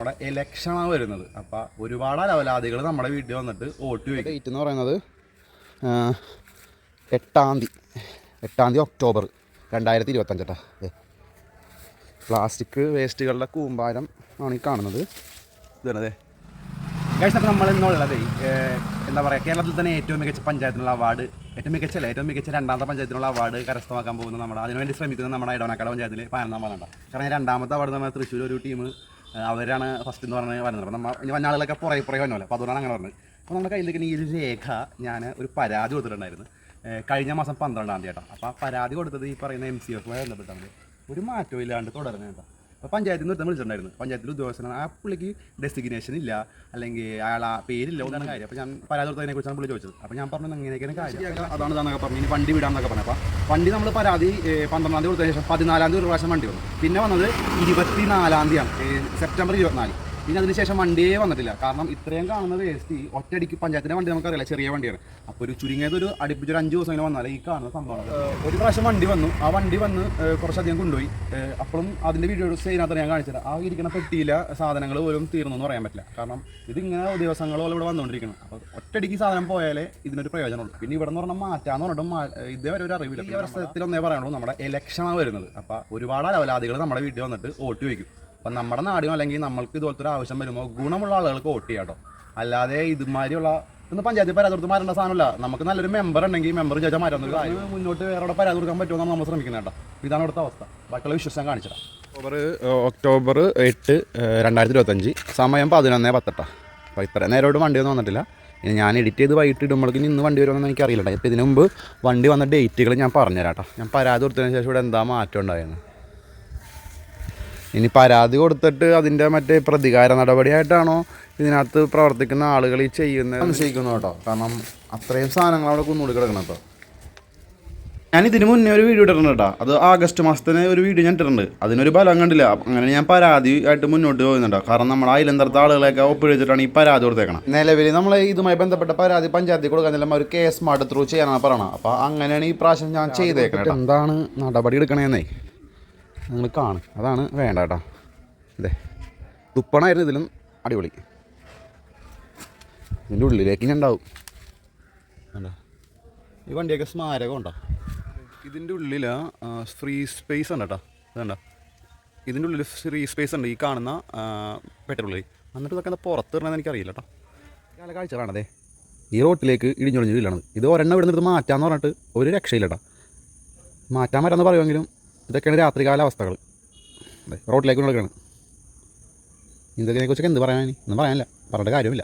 നമ്മുടെ ഇലക്ഷനാണ് വരുന്നത്. അപ്പോൾ ഒരുപാട് അലവലാദികൾ നമ്മുടെ വീട്ടിൽ വന്നിട്ട് വോട്ട് ചോദിക്കും. ഡേറ്റ് എന്ന് പറയുന്നത് എട്ടാം തീയതി എട്ടാം തീയതി ഒക്ടോബർ രണ്ടായിരത്തി ഇരുപത്തഞ്ചട്ടാ പ്ലാസ്റ്റിക് വേസ്റ്റുകളുടെ കൂമ്പാരം ആണ് ഈ കാണുന്നത്. അപ്പോൾ നമ്മൾ ഇന്നുള്ളത് എന്താ പറയുക കേരളത്തിൽ തന്നെ ഏറ്റവും മികച്ച പഞ്ചായത്തിനുള്ള അവാർഡ് ഏറ്റവും മികച്ച അല്ല ഏറ്റവും മികച്ച രണ്ടാമത്തെ പഞ്ചായത്തിനുള്ള അവാർഡ് കരസ്ഥമാക്കാൻ പോകുന്ന നമ്മുടെ അതിനുവേണ്ടി ശ്രമിക്കുന്ന നമ്മുടെ ഇടവനക്കാട് പഞ്ചായത്തിൽ പതിനൊന്നാം പാലുണ്ട് കാരണം രണ്ടാമത്തെ അവാർഡ് നമ്മുടെ തൃശ്ശൂർ ഒരു ടീം അവരാണ് ഫസ്റ്റ് എന്ന് പറഞ്ഞ് വരുന്നത്. അപ്പം നമ്മൾ ഇനി വന്ന പുറകെ പുറകെ വന്നല്ലോ അപ്പോൾ അതുകൊണ്ടാണ് അങ്ങനെ പറഞ്ഞത്. അപ്പോൾ നമ്മുടെ കയ്യിലേക്ക് ഈ ഒരു രേഖ ഞാൻ ഒരു പരാതി കൊടുത്തിട്ടുണ്ടായിരുന്നു. കഴിഞ്ഞ മാസം പന്ത്രണ്ടാം തീയതി കേട്ടോ. അപ്പോൾ ആ പരാതി കൊടുത്തത് ഈ പറയുന്ന എം സി എഫുമായി ബന്ധപ്പെട്ടാണ്. ഒരു മാറ്റവും ഇല്ലാണ്ട് തുടരുന്നത് കേട്ടോ. അപ്പോൾ പഞ്ചായത്തിൽ നിന്ന് ഒരുത്തൻ വിളിച്ചിട്ടുണ്ടായിരുന്നു. പഞ്ചായത്തിൽ ഉദ്യോഗസ്ഥനാണ് ആ പുള്ളിക്ക് ഡെസിഗ്നേഷൻ ഇല്ല അല്ലെങ്കിൽ അയാൾ ആ പേരില്ല ഒന്നാണ് കാര്യം അപ്പോൾ ഞാൻ പരാതി കൊടുത്തതിനെ കുറിച്ചാണ് പുള്ളി ചോദിച്ചത്. അപ്പോൾ ഞാൻ പറഞ്ഞു ഇങ്ങനെയൊക്കെയാണ് കാര്യം. അതാണ് ഇതാണെന്നൊക്കെ പറഞ്ഞു. ഇനി വണ്ടി വിടാമെന്നൊക്കെ പറഞ്ഞു. അപ്പോൾ വണ്ടി നമ്മൾ പരാതി പന്ത്രണ്ടാം തീയതി കൊടുത്തതിന് ശേഷം പതിനാലാം തീയതി ഒരു പ്രാവശ്യം വണ്ടി വന്നു. പിന്നെ വന്നത് ഇരുപത്തിനാലാം തീയതിയാണ്. സെപ്റ്റംബർ ഇരുപത്തിനാല്. പിന്നെ അതിനുശേഷം വണ്ടിയേ വന്നിട്ടില്ല. കാരണം ഇത്രയും കാണുന്ന വേസ്റ്റ് ഒറ്റയടിക്ക് പഞ്ചായത്തിന്റെ വണ്ടി നമുക്കറിയില്ല ചെറിയ വണ്ടിയാണ്. അപ്പോൾ ഒരു ചുരുങ്ങിയത് ഒരു അടുപ്പിച്ച് ഒരു അഞ്ച് ദിവസം ഇങ്ങനെ വന്നാൽ ഈ കാണുന്ന സംഭവം ഒരു പ്രാവശ്യം വണ്ടി വന്നു. ആ വണ്ടി വന്ന് കുറച്ചധികം കൊണ്ടുപോയി. അപ്പോഴും അതിന്റെ വീഡിയോ ഇതിനകത്ത് ഞാൻ കാണിച്ചത് ആ ഇരിക്കുന്ന പെട്ടിയിലെ സാധനങ്ങൾ പോലും തീർന്നു എന്ന് പറയാൻ പറ്റില്ല. കാരണം ഇതിങ്ങനെ ദിവസങ്ങളോളം ഇവിടെ വന്നുകൊണ്ടിരിക്കണം അപ്പോൾ ഒറ്റയടിക്ക് സാധനം പോയാലേ ഇതിനൊരു പ്രയോജനമുള്ളൂ. പിന്നെ ഇവിടെ നിന്ന് പറഞ്ഞാൽ മാറ്റാന്ന് പറഞ്ഞിട്ടും ഇതേ ഇതേവരെ ഒരു അറിവില്ല. ഈ വർഷത്തിൽ ഒന്നേ പറയാനുള്ളൂ. നമ്മുടെ ഇലക്ഷനാണ് വരുന്നത്. അപ്പോൾ ഒരുപാട് അലവലാദികൾ നമ്മുടെ വീട്ടിൽ വന്നിട്ട് വോട്ട് ചോദിക്കും. അപ്പം നമ്മുടെ നാടിനോ അല്ലെങ്കിൽ നമ്മൾക്ക് ഇതുപോലത്തെ ഒരു ആവശ്യം വരുമ്പോൾ ഗുണമുള്ള ആളുകൾക്ക് വോട്ട് ചെയ്യാം കേട്ടോ അല്ലാതെ ഇതുമാതിരിയുള്ള ഇന്ന് പഞ്ചായത്തിൽ പരാതി കൊടുത്ത് മാറേണ്ട സാധനമല്ല. നമുക്ക് നല്ലൊരു മെമ്പർ ഉണ്ടെങ്കിൽ മെമ്പർ ചോദിച്ചാൽ മാറ്റാൻ ഒരു കാര്യം. മുന്നോട്ട് വേറെ അവിടെ പരാതി കൊടുക്കാൻ പറ്റുമെന്നാണ് നമ്മൾ ശ്രമിക്കുന്നത് കേട്ടോ ഇതാണ് ഇവിടുത്തെ അവസ്ഥ. ബാക്കിയുള്ള വിശ്വാസം കാണിച്ചത് ഒക്ടോബർ ഒക്ടോബർ എട്ട് രണ്ടായിരത്തി ഇരുപത്തഞ്ച്. സമയം പതിനൊന്ന് പത്തട്ട. അപ്പോൾ ഇത്ര നേരമായിട്ട് വണ്ടിയൊന്നും വന്നിട്ടില്ല. ഇനി ഞാൻ എഡിറ്റ് ചെയ്ത് വൈകിട്ട് ഇടുമ്പോഴേക്കും ഇന്ന് വണ്ടി വരുമെന്ന് എനിക്ക് അറിയില്ല ഇപ്പോൾ ഇതിന് മുമ്പ് വണ്ടി വന്ന ഡേറ്റുകൾ ഞാൻ പറഞ്ഞുതരാം കേട്ടോ ഞാൻ പരാതി കൊടുത്തതിന് ശേഷം ഇവിടെ എന്താ മാറ്റം ഉണ്ടായിരുന്നു ഇനി പരാതി കൊടുത്തിട്ട് അതിന്റെ മറ്റേ പ്രതികാര നടപടിയായിട്ടാണോ ഇതിനകത്ത് പ്രവർത്തിക്കുന്ന ആളുകൾ ഈ ചെയ്യുന്നത്? സംശയിക്കുന്നു കേട്ടോ. കാരണം അത്രയും സാധനങ്ങൾ അവിടെ കുന്നുകൂടി കിടക്കണം കേട്ടോ. ഞാൻ ഇതിന് മുന്നേ ഒരു വീഡിയോ ഇട്ടിട്ടുണ്ട് കേട്ടോ. അത് ആഗസ്റ്റ് മാസത്തിന് ഒരു വീഡിയോ ഞാൻ ഇട്ടിട്ടുണ്ട്. അതിനൊരു ഫലം കണ്ടില്ല. അങ്ങനെ ഞാൻ പരാതി ആയിട്ട് മുന്നോട്ട് പോകുന്നുണ്ടോ കാരണം നമ്മൾ അയലന്തരത്തെ ആളുകളെയൊക്കെ ഒപ്പിഴിച്ചിട്ടാണ് ഈ പരാതി കൊടുത്തേക്കണം നിലവിൽ നമ്മൾ ഇതുമായി ബന്ധപ്പെട്ട പരാതി പഞ്ചായത്തിൽ കൊടുക്കാൻ ഒരു കേസ് സ്മാർട്ട് ത്രൂ ചെയ്യാനാണ് പറയണം അപ്പോൾ അങ്ങനെയാണ് ഈ പ്രാവശ്യം ഞാൻ ചെയ്തേക്കണം എന്താണ് നടപടി എടുക്കണേന്നേ? നിങ്ങൾ കാണും. അതാണ് വേണ്ട കേട്ടോ. അതെ തുപ്പണമായിരുന്നു ഇതിലും അടിപൊളി. ഇതിന്റെ ഉള്ളിലേക്ക് ഞാൻ ഉണ്ടാവും. കണ്ടോ ഈ വണ്ടിയൊക്കെ സ്മാരകം ഉണ്ടോ? ഇതിന്റെ ഉള്ളിൽ ഫ്രീ സ്പേസ് ഉണ്ട് കേട്ടോ. അതുണ്ട ഇതിന്റെ ഉള്ളിൽ ഫ്രീ സ്പേസ് ഉണ്ട്. ഈ കാണുന്ന പെട്രോളിൽ എന്നിട്ട് ഇതൊക്കെ എന്താ പുറത്ത് ഇടണമെന്ന് എനിക്കറിയില്ല കേട്ടോ. കാല കാഴ്ചകളാണതേ ഈ റോട്ടിലേക്ക് ഇടിഞ്ഞൊളിഞ്ഞ് വീഴണത് ഇത് ഒരെണ്ണം ഇവിടെ നിന്ന് മാറ്റാന്ന് പറഞ്ഞിട്ട് ഒരു രക്ഷയില്ല കേട്ടോ. മാറ്റാൻ പറ്റാന്ന് പറയുമെങ്കിലും ഇതൊക്കെയാണ് രാത്രികാല അവസ്ഥകൾ. റോഡിലേക്ക് നടക്കുകയാണ് ഇതൊക്കെ കുറിച്ചൊക്കെ എന്ത് പറയാൻ ഒന്നും പറയാനില്ല. പറഞ്ഞിട്ട് കാര്യമില്ല.